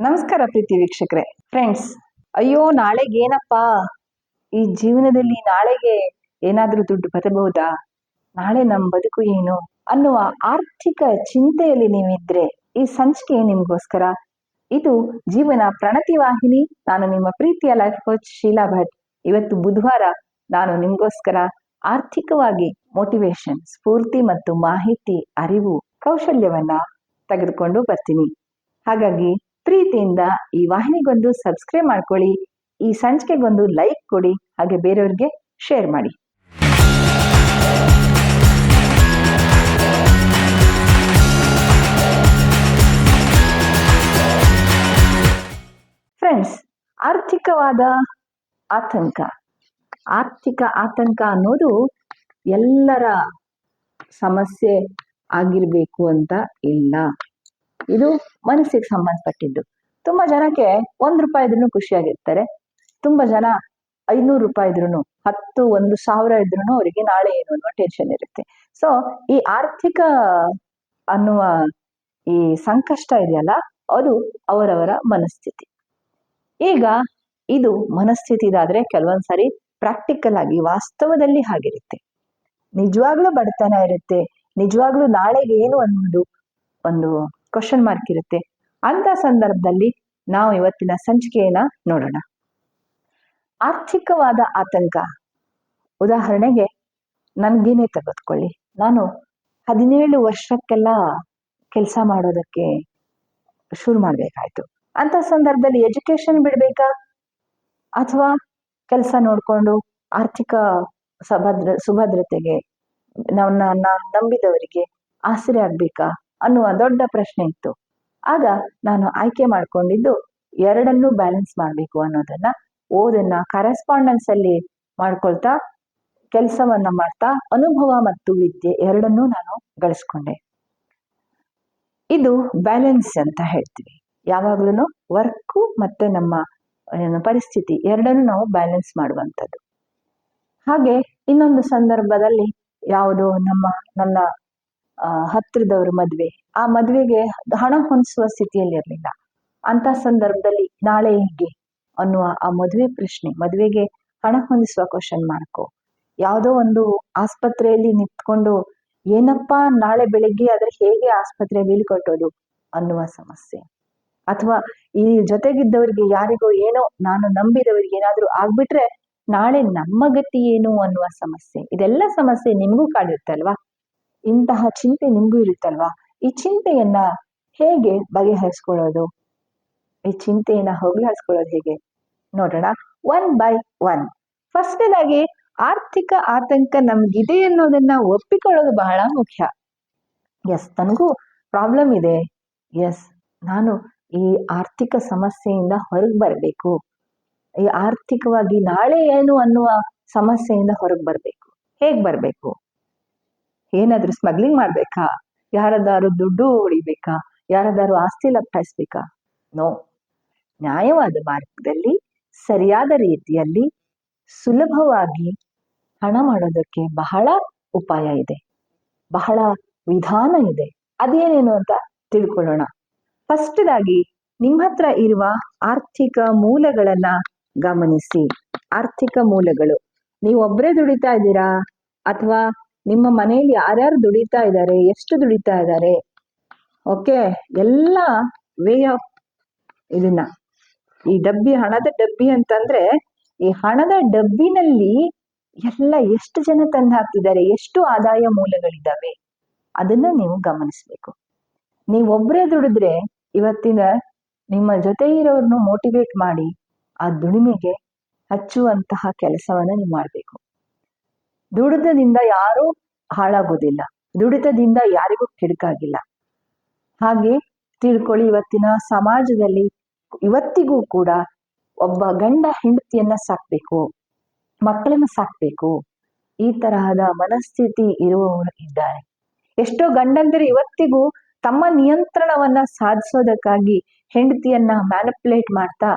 ನಮಸ್ಕಾರ ಪ್ರೀತಿ ವೀಕ್ಷಕರೇ. ಫ್ರೆಂಡ್ಸ್ ಅಯ್ಯೋ, ನಾಳೆಗೇನಪ್ಪ? ಈ ಜೀವನದಲ್ಲಿ ನಾಳೆಗೆ ಏನಾದ್ರೂ ದುಡ್ಡು ಬರಬಹುದಾ? ನಾಳೆ ನಮ್ಮ ಬದುಕು ಏನು? ಅನ್ನುವ ಆರ್ಥಿಕ ಚಿಂತೆಯಲ್ಲಿ ನೀವಿದ್ರೆ ಈ ಸಂಚಿಕೆ ನಿಮ್ಗೋಸ್ಕರ. ಇದು ಜೀವನ ಪ್ರಣತಿ ವಾಹಿನಿ. ನಾನು ನಿಮ್ಮ ಪ್ರೀತಿಯ ಲೈಫ್ ಕೋಚ್ ಶೀಲಾ ಭಟ್. ಇವತ್ತು ಬುಧವಾರ ನಾನು ನಿಮ್ಗೋಸ್ಕರ ಆರ್ಥಿಕವಾಗಿ ಮೋಟಿವೇಶನ್ ಸ್ಫೂರ್ತಿ ಮತ್ತು ಮಾಹಿತಿ, ಅರಿವು, ಕೌಶಲ್ಯವನ್ನ ತೆಗೆದುಕೊಂಡು ಬರ್ತೀನಿ. ಹಾಗಾಗಿ ಪ್ರೀತಿಯಿಂದ ಈ ವಾಹಿನಿಗೊಂದು ಸಬ್ಸ್ಕ್ರೈಬ್ ಮಾಡ್ಕೊಳ್ಳಿ, ಈ ಸಂಚಿಕೆಗೊಂದು ಲೈಕ್ ಕೊಡಿ, ಹಾಗೆ ಬೇರೆಯವ್ರಿಗೆ ಶೇರ್ ಮಾಡಿ. ಫ್ರೆಂಡ್ಸ್ ಆರ್ಥಿಕವಾದ ಆತಂಕ. ಆರ್ಥಿಕ ಆತಂಕ ಅನ್ನೋದು ಎಲ್ಲರ ಸಮಸ್ಯೆ ಆಗಿರಬೇಕು ಅಂತ ಇಲ್ಲ. ಇದು ಮನಸ್ಸಿಗೆ ಸಂಬಂಧಪಟ್ಟಿದ್ದು. ತುಂಬಾ ಜನಕ್ಕೆ ಒಂದ್ ರೂಪಾಯಿ ಇದ್ರೂ ಖುಷಿಯಾಗಿರ್ತಾರೆ. ತುಂಬಾ ಜನ ಐನೂರು ರೂಪಾಯಿ ಇದ್ರು ಹತ್ತು, ಒಂದು ಸಾವಿರ ಇದ್ರೂ ಅವರಿಗೆ ನಾಳೆ ಏನು ಅನ್ನೋ ಟೆನ್ಷನ್ ಇರುತ್ತೆ. ಸೊ ಈ ಆರ್ಥಿಕ ಅನ್ನುವ ಈ ಸಂಕಷ್ಟ ಇದೆಯಲ್ಲ, ಅದು ಅವರವರ ಮನಸ್ಥಿತಿ. ಈಗ ಇದು ಮನಸ್ಥಿತಿ ಇದಾದ್ರೆ ಕೆಲವೊಂದ್ಸರಿ ಪ್ರಾಕ್ಟಿಕಲ್ ಆಗಿ ವಾಸ್ತವದಲ್ಲಿ ಹಾಗಿರುತ್ತೆ. ನಿಜವಾಗ್ಲೂ ಬಡತನ ಇರುತ್ತೆ, ನಿಜವಾಗ್ಲೂ ನಾಳೆಗೆ ಏನು ಅನ್ನೋದು ಒಂದು ಕ್ವಶನ್ ಮಾರ್ಕ್ ಇರುತ್ತೆ. ಅಂತ ಸಂದರ್ಭದಲ್ಲಿ ನಾವು ಇವತ್ತಿನ ಸಂಚಿಕೆಯನ್ನ ನೋಡೋಣ. ಆರ್ಥಿಕವಾದ ಆತಂಕ. ಉದಾಹರಣೆಗೆ, ನನ್ಗೇನೆ ತೆಗೆದುಕೊಳ್ಳಿ ನಾನು ಹದಿನೇಳು ವರ್ಷಕ್ಕೆಲ್ಲ ಕೆಲಸ ಮಾಡೋದಕ್ಕೆ ಶುರು ಮಾಡ್ಬೇಕಾಯ್ತು. ಅಂತ ಸಂದರ್ಭದಲ್ಲಿ ಎಜುಕೇಶನ್ ಬಿಡ್ಬೇಕಾ? ಅಥವಾ ಕೆಲಸ ನೋಡ್ಕೊಂಡು ಆರ್ಥಿಕ ಸಭದ್ರ, ಸುಭದ್ರತೆಗೆ ನನ್ನ ನಂಬಿದವರಿಗೆ ಆಸರೆ ಆಗ್ಬೇಕಾ? ಅನ್ನುವ ದೊಡ್ಡ ಪ್ರಶ್ನೆ ಇತ್ತು. ಆಗ ನಾನು ಆಯ್ಕೆ ಮಾಡ್ಕೊಂಡಿದ್ದು ಎರಡನ್ನೂ ಬ್ಯಾಲೆನ್ಸ್ ಮಾಡಬೇಕು ಅನ್ನೋದನ್ನ ಓದನ್ನ ಕರೆಸ್ಪಾಂಡೆನ್ಸ್ ಅಲ್ಲಿ ಮಾಡ್ಕೊಳ್ತಾ, ಕೆಲಸವನ್ನ ಮಾಡ್ತಾ, ಅನುಭವ ಮತ್ತು ವಿದ್ಯೆ ಎರಡನ್ನೂ ನಾನು ಗಳಿಸ್ಕೊಂಡೆ. ಇದು ಬ್ಯಾಲೆನ್ಸ್ ಅಂತ ಹೇಳ್ತೀವಿ. ಯಾವಾಗ್ಲೂ ವರ್ಕು ಮತ್ತೆ ನಮ್ಮ ಪರಿಸ್ಥಿತಿ ಎರಡನ್ನೂ ನಾವು ಬ್ಯಾಲೆನ್ಸ್ ಮಾಡುವಂಥದ್ದು. ಹಾಗೆ ಇನ್ನೊಂದು ಸಂದರ್ಭದಲ್ಲಿ ಯಾವುದು ನಮ್ಮ, ನನ್ನ ಹತ್ತಿರದವ್ರ ಮದ್ವೆ. ಆ ಮದ್ವೆಗೆ ಹಣ ಹೊಂದಿಸುವ ಸ್ಥಿತಿಯಲ್ಲಿ ಇರಲಿಲ್ಲ ಅಂತ ಸಂದರ್ಭದಲ್ಲಿ ನಾಳೆ ಹೀಗೆ ಅನ್ನುವ ಆ ಮದುವೆ ಪ್ರಶ್ನೆ, ಮದುವೆಗೆ ಹಣ ಹೊಂದಿಸುವ ಕ್ವಶನ್ ಮಾರ್ಕು ಯಾವುದೋ ಒಂದು ಆಸ್ಪತ್ರೆಯಲ್ಲಿ ನಿಂತ್ಕೊಂಡು, ಏನಪ್ಪಾ ನಾಳೆ ಬೆಳಿಗ್ಗೆ ಆದ್ರೆ ಹೇಗೆ ಆಸ್ಪತ್ರೆ ಬೀಳಿ ಕಟ್ಟೋದು ಅನ್ನುವ ಸಮಸ್ಯೆ. ಅಥವಾ, ಈ ಜೊತೆಗಿದ್ದವರಿಗೆ ಯಾರಿಗೋ ಏನೋ, ನಾನು ನಂಬಿದವರಿಗೆ ಏನಾದರೂ ಆಗ್ಬಿಟ್ರೆ ನಾಳೆ ನಮ್ಮ ಗತಿ ಏನು ಅನ್ನುವ ಸಮಸ್ಯೆ. ಇದೆಲ್ಲ ಸಮಸ್ಯೆ ನಿಮ್ಗೂ ಕಾಡಿರುತ್ತಲ್ವಾ? ಇಂತಹ ಚಿಂತೆ ನಿಮಗೂ ಇರುತ್ತಲ್ವಾ? ಈ ಚಿಂತೆಯನ್ನ ಹೇಗೆ ಬಗೆಹರಿಸ್ಕೊಳ್ಳೋದು? ಈ ಚಿಂತೆಯನ್ನ ಹೋಗಲಾಡಿಸ್ಕೊಳ್ಳೋದು ಹೇಗೆ? ನೋಡೋಣ ಒನ್ ಬೈ ಒನ್. ಫಸ್ಟ್ನೇದಾಗಿ ಆರ್ಥಿಕ ಆತಂಕ ನಮ್ಗಿದೆ ಅನ್ನೋದನ್ನ ಒಪ್ಪಿಕೊಳ್ಳೋದು ಬಹಳ ಮುಖ್ಯ. ಎಸ್ ನನಗೂ ಪ್ರಾಬ್ಲಮ್ ಇದೆ. ಎಸ್ ನಾನು ಈ ಆರ್ಥಿಕ ಸಮಸ್ಯೆಯಿಂದ ಹೊರಗೆ ಬರಬೇಕು. ಈ ಆರ್ಥಿಕವಾಗಿ ನಾಳೆ ಏನು ಅನ್ನುವ ಸಮಸ್ಯೆಯಿಂದ ಹೊರಗೆ ಬರಬೇಕು. ಹೇಗೆ ಬರಬೇಕು? ಏನಾದ್ರೂ ಸ್ಮಗ್ಲಿಂಗ್ ಮಾಡ್ಬೇಕಾ? ಯಾರದಾರು ದುಡ್ಡು ಹೊಡಿಬೇಕಾ? ಯಾರದಾರು ಆಸ್ತಿ ಲಪ್ಟಾಯಿಸ್ಬೇಕಾ ನೋ ನ್ಯಾಯವಾದ ಮಾರ್ಗದಲ್ಲಿ, ಸರಿಯಾದ ರೀತಿಯಲ್ಲಿ, ಸುಲಭವಾಗಿ ಹಣ ಮಾಡೋದಕ್ಕೆ ಬಹಳ ಉಪಾಯ ಇದೆ. ಬಹಳ ವಿಧಾನ ಇದೆ. ಅದೇನೇನು ಅಂತ ತಿಳ್ಕೊಳ್ಳೋಣ. ಫಸ್ಟ್ದಾಗಿ ನಿಮ್ಮ ಹತ್ರ ಇರುವ ಆರ್ಥಿಕ ಮೂಲಗಳನ್ನ ಗಮನಿಸಿ. ಆರ್ಥಿಕ ಮೂಲಗಳು. ನೀವು ಒಬ್ಬರೇ ದುಡಿತಾ ಇದ್ದೀರಾ? ಅಥವಾ ನಿಮ್ಮ ಮನೆಯಲ್ಲಿ ಯಾರ್ಯಾರು ದುಡಿತಾ ಇದ್ದಾರೆ, ಎಷ್ಟು ದುಡಿತಾ ಇದ್ದಾರೆ ಓಕೆ ಎಲ್ಲ ವೇ ಆಫ್ ಇದನ್ನ. ಈ ಡಬ್ಬಿ, ಹಣದ ಡಬ್ಬಿ ಅಂತಂದ್ರೆ, ಈ ಹಣದ ಡಬ್ಬಿನಲ್ಲಿ ಎಲ್ಲ ಎಷ್ಟು ಜನ ತಂದು ಹಾಕ್ತಿದ್ದಾರೆ, ಎಷ್ಟು ಆದಾಯ ಮೂಲಗಳಿದ್ದಾವೆ, ಅದನ್ನ ನೀವು ಗಮನಿಸ್ಬೇಕು. ನೀವು ಒಬ್ಬರೇ ದುಡಿದ್ರೆ, ಇವತ್ತಿನ ನಿಮ್ಮ ಜೊತೆ ಇರೋರ್ನು ಮೋಟಿವೇಟ್ ಮಾಡಿ, ಆ ದುಡಿಮೆಗೆ ಹಚ್ಚುವಂತಹ ಕೆಲಸವನ್ನ ನೀವು ಮಾಡಬೇಕು. ದುಡಿತದಿಂದ ಯಾರೂ ಹಾಳಾಗೋದಿಲ್ಲ. ದುಡಿತದಿಂದ ಯಾರಿಗೂ ಕೆಡುಕಾಗಿಲ್ಲ. ಹಾಗೆ ತಿಳ್ಕೊಳ್ಳಿ ಇವತ್ತಿನ ಸಮಾಜದಲ್ಲಿ ಇವತ್ತಿಗೂ ಕೂಡ ಒಬ್ಬ ಗಂಡ ಹೆಂಡತಿಯನ್ನ ಸಾಕ್ಬೇಕು, ಮಕ್ಕಳನ್ನ ಸಾಕ್ಬೇಕು, ಈ ತರಹದ ಮನಸ್ಥಿತಿ ಇರುವವರು ಇದ್ದಾರೆ. ಎಷ್ಟೋ ಗಂಡಂದಿರು ಇವತ್ತಿಗೂ ತಮ್ಮ ನಿಯಂತ್ರಣವನ್ನ ಸಾಧಿಸೋದಕ್ಕಾಗಿ ಹೆಂಡತಿಯನ್ನ ಮ್ಯಾನಿಪ್ಯುಲೇಟ್ ಮಾಡ್ತಾ,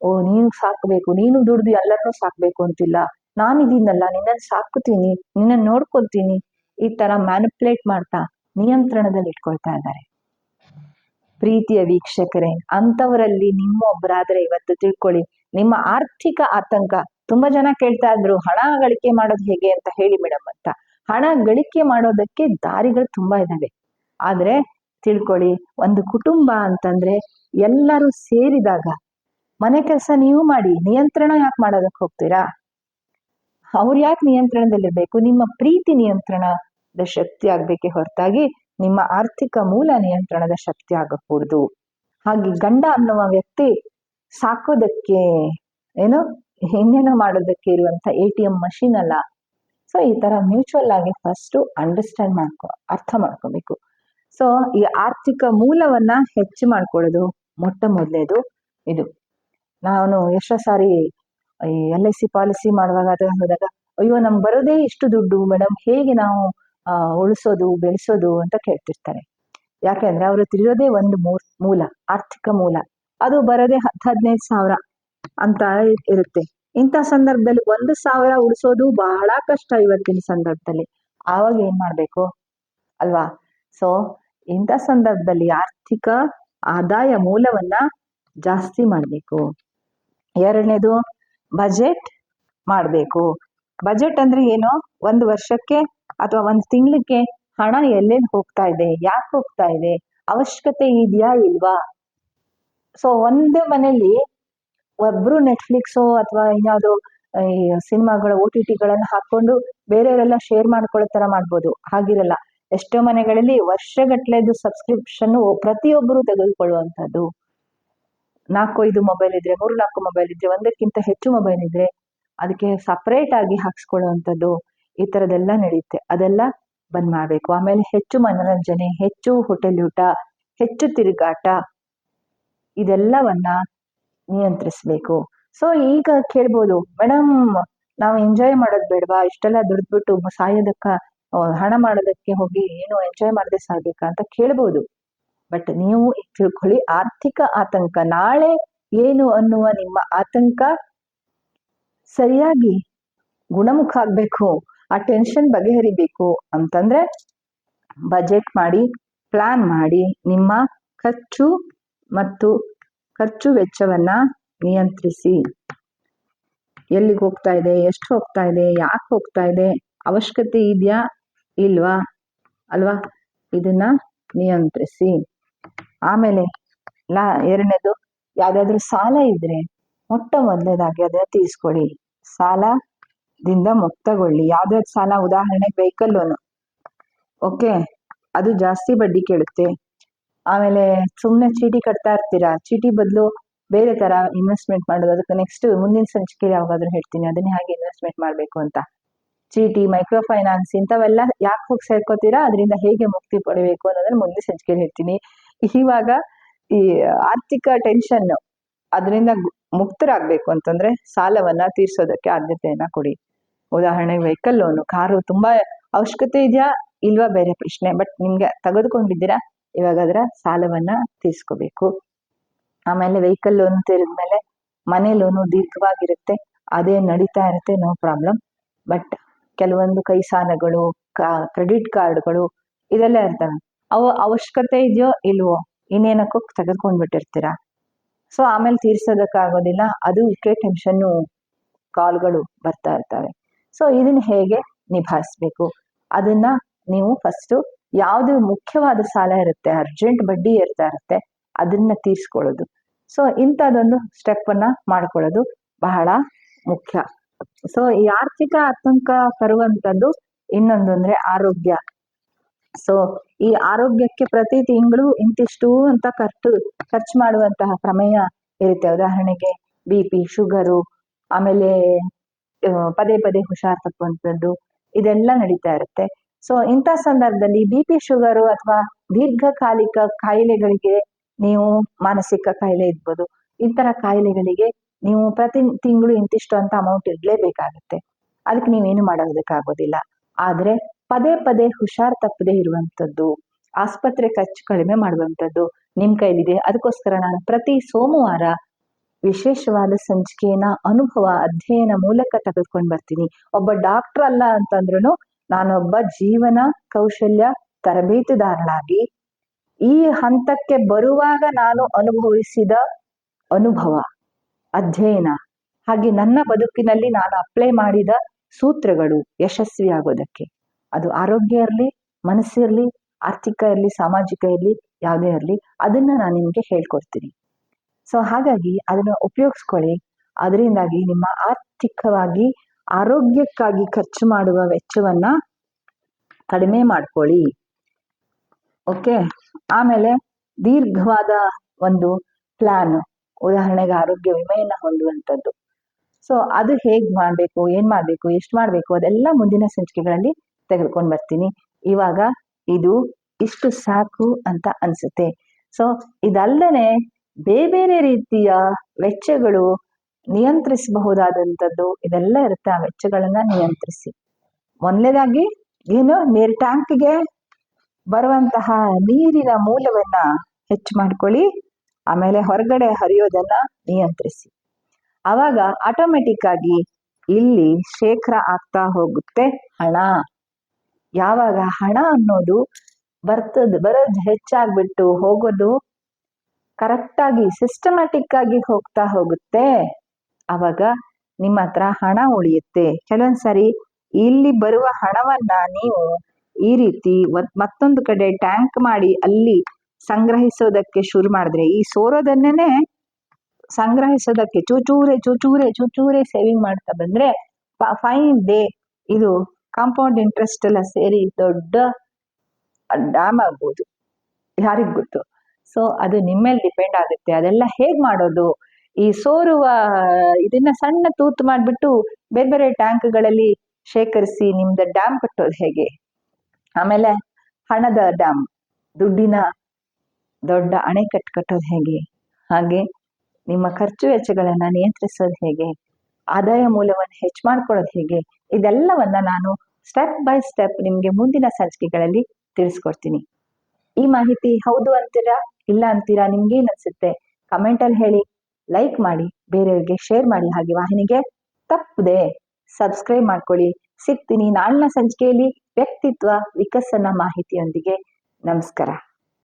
ಓ ನೀನು ಸಾಕ್ಬೇಕು, ನೀನು ದುಡ್ದು ಎಲ್ಲರನ್ನೂ ಸಾಕ್ಬೇಕು ಅಂತಿಲ್ಲ. ನಾನಿದ್ದೀನಲ್ಲ ನಿನ್ನನ್ನು ಸಾಕುತ್ತೀನಿ, ನಿನ್ನನ್ನು ನೋಡ್ಕೊಳ್ತೀನಿ, ಈ ತರ ಮ್ಯಾನಿಪ್ಯುಲೇಟ್ ಮಾಡ್ತಾ ನಿಯಂತ್ರಣದಲ್ಲಿ ಇಟ್ಕೊಳ್ತಾ ಇದ್ದಾರೆ. ಪ್ರೀತಿಯ ವೀಕ್ಷಕರೇ, ಅಂಥವರಲ್ಲಿ ನಿಮ್ಮೊಬ್ಬರಾದ್ರೆ ಇವತ್ತು ತಿಳ್ಕೊಳ್ಳಿ, ನಿಮ್ಮ ಆರ್ಥಿಕ ಆತಂಕ, ತುಂಬಾ ಜನ ಕೇಳ್ತಾ ಇದ್ರು, ಹಣ ಗಳಿಕೆ ಮಾಡೋದು ಹೇಗೆ ಅಂತ ಹೇಳಿ ಮೇಡಮ್ ಅಂತ. ಹಣ ಗಳಿಕೆ ಮಾಡೋದಕ್ಕೆ ದಾರಿಗಳು ತುಂಬಾ ಇದ್ದಾವೆ ಆದ್ರೆ ತಿಳ್ಕೊಳ್ಳಿ, ಒಂದು ಕುಟುಂಬ ಅಂತಂದ್ರೆ ಎಲ್ಲರೂ ಸೇರಿದಾಗ ಮನೆ ಕೆಲಸ ನೀವು ಮಾಡಿ, ನಿಯಂತ್ರಣ ಯಾಕೆ ಮಾಡೋದಕ್ಕೆ ಹೋಗ್ತೀರಾ? ಅವ್ರು ಯಾಕೆ ನಿಯಂತ್ರಣದಲ್ಲಿರಬೇಕು? ನಿಮ್ಮ ಪ್ರೀತಿ ನಿಯಂತ್ರಣದ ಶಕ್ತಿ ಆಗಬೇಕೆ ಹೊರತಾಗಿ ನಿಮ್ಮ ಆರ್ಥಿಕ ಮೂಲ ನಿಯಂತ್ರಣದ ಶಕ್ತಿ ಆಗಕೂಡ್ದು. ಹಾಗೆ ಗಂಡ ಅನ್ನುವ ವ್ಯಕ್ತಿ ಸಾಕೋದಕ್ಕೆ ಏನು ಏನೇನೋ ಮಾಡೋದಕ್ಕೆ ಇರುವಂತ ಎ ಟಿ ಎಂ ಮಷಿನ್ ಅಲ್ಲ. ಸೊ, ಈ ತರ ಮ್ಯೂಚುವಲ್ ಆಗಿ ಫಸ್ಟ್ ಅಂಡರ್ಸ್ಟ್ಯಾಂಡ್ ಮಾಡ್ಕೊ, ಅರ್ಥ ಮಾಡ್ಕೋಬೇಕು. ಸೊ, ಈ ಆರ್ಥಿಕ ಮೂಲವನ್ನ ಹೆಚ್ಚು ಮಾಡ್ಕೊಳ್ಳೋದು ಮೊಟ್ಟ ಮೊದಲೇದು ಇದು. ನಾನು ಎಷ್ಟೋ ಸಾರಿ ಈ ಎಲ್ ಐ ಸಿ ಪಾಲಿಸಿ ಮಾಡುವಾಗ ಅಥವಾ ಹೋದಾಗ ಅಯ್ಯೋ, ನಮ್ಗೆ ಬರೋದೇ ಇಷ್ಟು ದುಡ್ಡು ಮೇಡಮ್ ಹೇಗೆ ನಾವು ಉಳಿಸೋದು, ಬೆಳೆಸೋದು ಅಂತ ಕೇಳ್ತಿರ್ತಾರೆ. ಯಾಕೆಂದ್ರೆ ಅವ್ರ ಇರೋದೇ ಒಂದು ಮೂಲ, ಆರ್ಥಿಕ ಮೂಲ. ಅದು ಬರೋದೇ ಹತ್ತು ಹದಿನೈದು ಸಾವಿರ ಅಂತ ಇರುತ್ತೆ. ಇಂಥ ಸಂದರ್ಭದಲ್ಲಿ ಒಂದು ಸಾವಿರ ಉಳಿಸೋದು ಬಹಳ ಕಷ್ಟ ಇವತ್ತಿನ ಸಂದರ್ಭದಲ್ಲಿ. ಆವಾಗ ಏನ್ ಮಾಡ್ಬೇಕು? ಅಲ್ವಾ? ಸೊ ಇಂಥ ಸಂದರ್ಭದಲ್ಲಿ ಆರ್ಥಿಕ ಆದಾಯ ಮೂಲವನ್ನ ಜಾಸ್ತಿ ಮಾಡಬೇಕು. ಎರಡನೇದು ಬಜೆಟ್ ಮಾಡಬೇಕು. ಬಜೆಟ್ ಅಂದ್ರೆ ಏನು? ಒಂದು ವರ್ಷಕ್ಕೆ ಅಥವಾ ಒಂದು ತಿಂಗಳಿಗೆ ಹಣ ಎಲ್ಲೆಲ್ಲಿ ಹೋಗ್ತಾ ಇದೆ? ಯಾಕೆ ಹೋಗ್ತಾ ಇದೆ? ಅವಶ್ಯಕತೆ ಇದೆಯಾ ಇಲ್ವಾ? ಸೊ ಒಂದು ಮನೆಯಲ್ಲಿ ಒಬ್ಬರು ನೆಟ್ಫ್ಲಿಕ್ಸು ಅಥವಾ ಇನ್ಯಾವುದೋ, ಈ ಸಿನಿಮಾಗಳ ಓ ಟಿ ಟಿಗಳನ್ನು ಹಾಕೊಂಡು ಬೇರೆಯವರೆಲ್ಲ ಶೇರ್ ಮಾಡ್ಕೊಳ್ಳೋ ತರ ಮಾಡ್ಬೋದು. ಹಾಗಿರಲ್ಲ. ಎಷ್ಟೋ ಮನೆಗಳಲ್ಲಿ ವರ್ಷಗಟ್ಲೆದು ಸಬ್ಸ್ಕ್ರಿಪ್ಷನ್ನು ಪ್ರತಿಯೊಬ್ಬರು ತೆಗೆದುಕೊಳ್ಳುವಂಥದ್ದು. ನಾಲ್ಕು ಐದು ಮೊಬೈಲ್ ಇದ್ರೆ ಮೂರು ನಾಲ್ಕು ಮೊಬೈಲ್ ಇದ್ರೆ, ಒಂದಕ್ಕಿಂತ ಹೆಚ್ಚು ಮೊಬೈಲ್ ಇದ್ರೆ ಅದಕ್ಕೆ ಸಪ್ರೇಟಾಗಿ ಹಾಕ್ಸ್ಕೊಳ್ಳುವಂಥದ್ದು ಈ ಥರದ್ದೆಲ್ಲ ನಡೆಯುತ್ತೆ. ಅದೆಲ್ಲ ಬಂದ್ ಮಾಡಬೇಕು. ಆಮೇಲೆ ಹೆಚ್ಚು ಮನೋರಂಜನೆ, ಹೆಚ್ಚು ಹೋಟೆಲ್ ಊಟ, ಹೆಚ್ಚು ತಿರುಗಾಟ, ಇದೆಲ್ಲವನ್ನ ನಿಯಂತ್ರಿಸಬೇಕು. ಸೊ ಈಗ ಕೇಳ್ಬೋದು ಮೇಡಮ್ ನಾವು ಎಂಜಾಯ್ ಮಾಡೋದು ಬೇಡವಾ? ಇಷ್ಟೆಲ್ಲ ದುಡಿದ್ಬಿಟ್ಟು ಸಾಯೋದಕ್ಕ, ಹಣ ಮಾಡೋದಕ್ಕೆ ಹೋಗಿ ಏನು ಎಂಜಾಯ್ ಮಾಡದೆ ಸಾಯ್ಬೇಕಾ ಅಂತ ಕೇಳ್ಬೋದು. ಬಟ್ ನೀವು ತಿಳ್ಕೊಳ್ಳಿ ಆರ್ಥಿಕ ಆತಂಕ. ನಾಳೆ ಏನು ಅನ್ನುವ ನಿಮ್ಮ ಆತಂಕ ಸರಿಯಾಗಿ ಗುಣಮುಖ ಆಗಬೇಕು, ಆ ಟೆನ್ಷನ್ ಬಗೆಹರಿಬೇಕು ಅಂತಂದ್ರೆ ಬಜೆಟ್ ಮಾಡಿ ಪ್ಲಾನ್ ಮಾಡಿ, ನಿಮ್ಮ ಖರ್ಚು ಮತ್ತು ಖರ್ಚು ವೆಚ್ಚವನ್ನ ನಿಯಂತ್ರಿಸಿ. ಎಲ್ಲಿಗೆ ಹೋಗ್ತಾ ಇದೆ, ಎಷ್ಟು ಹೋಗ್ತಾ ಇದೆ, ಯಾಕೆ ಹೋಗ್ತಾ ಇದೆ, ಅವಶ್ಯಕತೆ ಇದೆಯಾ, ಇಲ್ವಾ, ಅಲ್ವಾ, ಇದನ್ನ ನಿಯಂತ್ರಿಸಿ. ಆಮೇಲೆ ಲಾ ಎರಡನೇದು, ಯಾವ್ದಾದ್ರು ಸಾಲ ಇದ್ರೆ ಮೊಟ್ಟ ಮೊದಲನೇದಾಗಿ ಅದನ್ನ ತೀರಿಸ್ಕೊಳ್ಳಿ. ಸಾಲದಿಂದ ಮುಕ್ತಗೊಳ್ಳಿ. ಯಾವ್ದಾದ್ರು ಸಾಲ ಉದಾಹರಣೆಗೆ ವೆಹಿಕಲ್ ಲೋನು ಓಕೆ ಅದು ಜಾಸ್ತಿ ಬಡ್ಡಿ ಕೇಳುತ್ತೆ. ಆಮೇಲೆ ಸುಮ್ಮನೆ ಚೀಟಿ ಕಟ್ತಾ ಇರ್ತೀರಾ? ಚೀಟಿ ಬದಲು ಬೇರೆ ತರ ಇನ್ವೆಸ್ಟ್ಮೆಂಟ್ ಮಾಡೋದು. ಅದಕ್ಕೆ ನೆಕ್ಸ್ಟ್ ಮುಂದಿನ ಸಂಚಿಕೆ ಯಾವಾಗಾದ್ರೂ ಹೇಳ್ತೀನಿ. ಅದನ್ನೇ ಹಾಗೆ ಇನ್ವೆಸ್ಟ್ಮೆಂಟ್ ಮಾಡಬೇಕು ಅಂತ. ಚೀಟಿ ಮೈಕ್ರೋ ಫೈನಾನ್ಸ್ ಇಂಥವೆಲ್ಲ ಯಾಕೆ ಹೋಗಿ ಸೇರ್ಕೋತೀರಾ? ಅದರಿಂದ ಹೇಗೆ ಮುಕ್ತಿ ಪಡಿಬೇಕು ಅನ್ನೋದನ್ನ ಮುಂದಿನ ಸಂಚಿಕೆಯಲ್ಲಿ ಹೇಳ್ತೀನಿ. ಇವಾಗ ಈ ಆರ್ಥಿಕ ಟೆನ್ಷನ್ ಅದರಿಂದ ಮುಕ್ತರಾಗಬೇಕು ಅಂತಂದ್ರೆ ಸಾಲವನ್ನ ತೀರ್ಸೋದಕ್ಕೆ ಆದ್ಯತೆಯನ್ನ ಕೊಡಿ. ಉದಾಹರಣೆಗೆ ವೆಹಿಕಲ್ ಲೋನು ಕಾರು ತುಂಬಾ ಅವಶ್ಯಕತೆ ಇದೆಯಾ ಇಲ್ವಾ ಬೇರೆ ಪ್ರಶ್ನೆ ಬಟ್ ನಿಮ್ಗೆ ತೆಗೆದುಕೊಂಡಿದ್ದೀರಾ ಇವಾಗ ಅದರ ಸಾಲವನ್ನ ತೀರ್ಸ್ಕೋಬೇಕು. ಆಮೇಲೆ ವೆಹಿಕಲ್ ಲೋನ್ ತೀರಿದ್ಮೇಲೆ ಮನೆ ಲೋನು ದೀರ್ಘವಾಗಿರುತ್ತೆ, ಅದೇ ನಡೀತಾ ಇರುತ್ತೆ ನೋ ಪ್ರಾಬ್ಲಮ್ ಬಟ್ ಕೆಲವೊಂದು ಕೈ ಸಾಲಗಳು ಕ್ರೆಡಿಟ್ ಕಾರ್ಡ್ಗಳು ಇದೆಲ್ಲ ಇರ್ತವೆ. ಅವು ಅವಶ್ಯಕತೆ ಇದೆಯೋ ಇಲ್ವೋ ಇನ್ನೇನಕ್ಕೂ ತೆಗೆದುಕೊಂಡ್ಬಿಟ್ಟಿರ್ತೀರಾ? ಸೊ ಆಮೇಲೆ ತೀರ್ಸೋದಕ್ಕಾಗೋದಿಲ್ಲ. ಅದಕ್ಕೆ ಟೆನ್ಷನ್ನು ಕಾಲ್ಗಳು ಬರ್ತಾ ಇರ್ತವೆ. ಸೊ ಇದನ್ನ ಹೇಗೆ ನಿಭಾಯಿಸ್ಬೇಕು? ಅದನ್ನ ನೀವು ಫಸ್ಟು ಯಾವುದು ಮುಖ್ಯವಾದ ಸಾಲ ಇರುತ್ತೆ ಅರ್ಜೆಂಟ್ ಬಡ್ಡಿ ಇರ್ತಾ ಇರುತ್ತೆ, ಅದನ್ನ ತೀರ್ಸ್ಕೊಳ್ಳೋದು. ಸೊ ಇಂಥದ್ದೊಂದು ಸ್ಟೆಪ್ ಅನ್ನ ಮಾಡ್ಕೊಳ್ಳೋದು ಬಹಳ ಮುಖ್ಯ. ಸೊ ಈ ಆರ್ಥಿಕ ಆತಂಕ ತರುವಂಥದ್ದು ಇನ್ನೊಂದು ಅಂದರೆ ಆರೋಗ್ಯ. ಸೊ ಈ ಆರೋಗ್ಯಕ್ಕೆ ಪ್ರತಿ ತಿಂಗಳು ಇಂತಿಷ್ಟು ಅಂತ ಖರ್ಚು ಖರ್ಚು ಮಾಡುವಂತಹ ಪ್ರಮೇಯ ಇರುತ್ತೆ. ಉದಾಹರಣೆಗೆ ಬಿ ಪಿ ಶುಗರು, ಆಮೇಲೆ ಪದೇ ಪದೇ ಹುಷಾರ್ ತಪ್ಪುವಂಥದ್ದು ಇದೆಲ್ಲ ನಡೀತಾ ಇರುತ್ತೆ. ಸೊ ಇಂಥ ಸಂದರ್ಭದಲ್ಲಿ ಬಿ ಪಿ ಶುಗರು ಅಥವಾ ದೀರ್ಘಕಾಲಿಕ ಕಾಯಿಲೆಗಳಿಗೆ ನೀವು ಮಾನಸಿಕ ಕಾಯಿಲೆ ಇರ್ಬೋದು. ಇಂತರ ತರ ಕಾಯಿಲೆಗಳಿಗೆ ನೀವು ಪ್ರತಿ ತಿಂಗಳು ಇಂತಿಷ್ಟು ಅಂತ ಅಮೌಂಟ್ ಇರಲೇಬೇಕಾಗುತ್ತೆ ಅದಕ್ಕೆ ನೀವೇನು ಮಾಡೋದಕ್ಕಾಗೋದಿಲ್ಲ. ಆದ್ರೆ ಪದೇ ಪದೇ ಹುಷಾರ್ ತಪ್ಪದೆ ಇರುವಂತದ್ದು ಆಸ್ಪತ್ರೆ ಖರ್ಚು ಕಡಿಮೆ ಮಾಡುವಂಥದ್ದು ನಿಮ್ಮ ಕೈಲಿದೆ. ಅದಕ್ಕೋಸ್ಕರ ನಾನು ಪ್ರತಿ ಸೋಮವಾರ ವಿಶೇಷವಾದ ಸಂಚಿಕೆಯನ್ನ, ಅನುಭವ, ಅಧ್ಯಯನ ಮೂಲಕ ತೆಗೆದುಕೊಂಡು ಬರ್ತೀನಿ. ಒಬ್ಬ ಡಾಕ್ಟರ್ ಅಲ್ಲ ಅಂತಂದ್ರೂ ನಾನೊಬ್ಬ ಜೀವನ, ಕೌಶಲ್ಯ, ತರಬೇತುದಾರಳಾಗಿ ಈ ಹಂತಕ್ಕೆ ಬರುವಾಗ ನಾನು ಅನುಭವಿಸಿದ ಅನುಭವ, ಅಧ್ಯಯನ, ಹಾಗೆ ನನ್ನ ಬದುಕಿನಲ್ಲಿ ನಾನು ಅಪ್ಲೈ ಮಾಡಿದ ಸೂತ್ರಗಳು ಯಶಸ್ವಿಯಾಗೋದಕ್ಕೆ. ಅದು ಆರೋಗ್ಯ ಇರಲಿ ಮನಸ್ಸಿರಲಿ ಆರ್ಥಿಕ ಇರಲಿ, ಸಾಮಾಜಿಕ ಇರಲಿ, ಯಾವುದೇ ಇರಲಿ, ಅದನ್ನ ನಾನು ನಿಮಗೆ ಹೇಳ್ಕೊಡ್ತೀನಿ. ಸೊ ಹಾಗಾಗಿ ಅದನ್ನ ಉಪಯೋಗಿಸ್ಕೊಳ್ಳಿ. ಅದರಿಂದಾಗಿ ನಿಮ್ಮ ಆರ್ಥಿಕವಾಗಿ, ಆರೋಗ್ಯಕ್ಕಾಗಿ ಖರ್ಚು ಮಾಡುವ ವೆಚ್ಚವನ್ನ ಕಡಿಮೆ ಮಾಡ್ಕೊಳ್ಳಿ. ಓಕೆ ಆಮೇಲೆ ದೀರ್ಘವಾದ ಒಂದು ಪ್ಲಾನ್ ಉದಾಹರಣೆಗೆ ಆರೋಗ್ಯ ವಿಮೆಯನ್ನ ಹೊಂದುವಂಥದ್ದು. ಸೊ ಅದು ಹೇಗ್ ಮಾಡಬೇಕು, ಏನ್ ಮಾಡಬೇಕು, ಎಷ್ಟು ಮಾಡಬೇಕು, ಅದೆಲ್ಲ ಮುಂದಿನ ಸಂಚಿಕೆಗಳಲ್ಲಿ ತೆಗೆದುಕೊಂಡು ಬರ್ತೀನಿ. ಇವಾಗ ಇದು ಇಷ್ಟು ಸಾಕು ಅಂತ ಅನ್ಸುತ್ತೆ. ಸೊ ಇದಲ್ಲದೆ ಬೇರೆ ಬೇರೆ ರೀತಿಯ ವೆಚ್ಚಗಳು ನಿಯಂತ್ರಿಸಬಹುದಾದಂಥದ್ದು ಇದೆಲ್ಲ ಇರುತ್ತೆ. ಆ ವೆಚ್ಚಗಳನ್ನ ನಿಯಂತ್ರಿಸಿ. ಮೊದಲನೇದಾಗಿ, ಏನು? ನೀರ್ ಟ್ಯಾಂಕ್ಗೆ ಬರುವಂತಹ ನೀರಿನ ಮೂಲವನ್ನ ಹೆಚ್ಚು ಮಾಡ್ಕೊಳ್ಳಿ. ಆಮೇಲೆ ಹೊರಗಡೆ ಹರಿಯೋದನ್ನ ನಿಯಂತ್ರಿಸಿ. ಆವಾಗ ಆಟೋಮೆಟಿಕ್ ಆಗಿ ಇಲ್ಲಿ ಶೇಖರ ಆಗ್ತಾ ಹೋಗುತ್ತೆ. ಹಣ. ಯಾವಾಗ ಹಣ ಅನ್ನೋದು ಬರ್ತದ, ಬರೋದ್ ಹೆಚ್ಚಾಗ್ಬಿಟ್ಟು ಹೋಗೋದು ಕರೆಕ್ಟಾಗಿ ಸಿಸ್ಟಮ್ಯಾಟಿಕ್ ಆಗಿ ಹೋಗ್ತಾ ಹೋಗುತ್ತೆ. ಅವಾಗ ನಿಮ್ಮ ಹತ್ರ ಹಣ ಉಳಿಯುತ್ತೆ. ಕೆಲವೊಂದ್ಸರಿ ಇಲ್ಲಿ ಬರುವ ಹಣವನ್ನ ನೀವು ಈ ರೀತಿ ಮತ್ತೊಂದು ಕಡೆ ಟ್ಯಾಂಕ್ ಮಾಡಿ ಅಲ್ಲಿ ಸಂಗ್ರಹಿಸೋದಕ್ಕೆ ಶುರು ಮಾಡಿದ್ರೆ, ಈ ಸೋರೋದನ್ನೇ ಸಂಗ್ರಹಿಸೋದಕ್ಕೆ ಚೂಚೂರೆ ಚೂಚೂರೆ ಚೂಚೂರೆ ಸೇವಿಂಗ್ ಮಾಡ್ತಾ ಬಂದ್ರೆ ಫೈನ್ ಡೇ ಇದು ಕಾಂಪೌಂಡ್ ಇಂಟ್ರೆಸ್ಟ್ ಎಲ್ಲ ಸೇರಿ ದೊಡ್ಡ ಡ್ಯಾಮ್ ಆಗ್ಬೋದು. ಯಾರಿಗ್ ಗೊತ್ತು? ಸೊ ಅದು ನಿಮ್ಮೇಲೆ ಡಿಪೆಂಡ್ ಆಗುತ್ತೆ. ಅದೆಲ್ಲ ಹೇಗೆ ಮಾಡೋದು? ಈ ಸೋರುವ, ಇದನ್ನ ಸಣ್ಣ ತೂತು ಮಾಡಿಬಿಟ್ಟು ಬೇರೆ ಬೇರೆ ಟ್ಯಾಂಕ್ಗಳಲ್ಲಿ ಶೇಖರಿಸಿ ನಿಮ್ದು ಡ್ಯಾಮ್ ಕಟ್ಟೋದು ಹೇಗೆ? ಆಮೇಲೆ ಹಣದ ಡ್ಯಾಮ್ ದುಡ್ಡಿನ ದೊಡ್ಡ ಅಣೆಕಟ್ಟು ಕಟ್ಟೋದು ಹೇಗೆ? ಹಾಗೆ ನಿಮ್ಮ ಖರ್ಚು ವೆಚ್ಚಗಳನ್ನು ನಿಯಂತ್ರಿಸೋದು ಹೇಗೆ? ಆದಾಯ ಮೂಲವನ್ನು ಹೆಚ್ಚು ಮಾಡ್ಕೊಳ್ಳೋದು ಹೇಗೆ? ಇದೆಲ್ಲವನ್ನ ನಾನು ಸ್ಟೆಪ್ ಬೈ ಸ್ಟೆಪ್ ನಿಮ್ಗೆ ಮುಂದಿನ ಸಂಚಿಕೆಗಳಲ್ಲಿ ತಿಳಿಸ್ಕೊಡ್ತೀನಿ. ಈ ಮಾಹಿತಿ ಹೌದು ಅಂತೀರಾ, ಇಲ್ಲ ಅಂತೀರಾ ನಿಮ್ಗೆ ಏನ್ ಅನ್ಸುತ್ತೆ? ಕಮೆಂಟ್ ಅಲ್ಲಿ ಹೇಳಿ ಲೈಕ್ ಮಾಡಿ, ಬೇರೆಯವರಿಗೆ ಶೇರ್ ಮಾಡಿ, ಹಾಗೆ ವಾಹಿನಿಗೆ ತಪ್ಪದೆ ಸಬ್ಸ್ಕ್ರೈಬ್ ಮಾಡ್ಕೊಳ್ಳಿ. ಸಿಗ್ತೀನಿ ನಾಳಿನ ಸಂಚಿಕೆಯಲ್ಲಿ ವ್ಯಕ್ತಿತ್ವ ವಿಕಸನ ಮಾಹಿತಿಯೊಂದಿಗೆ. ನಮಸ್ಕಾರ.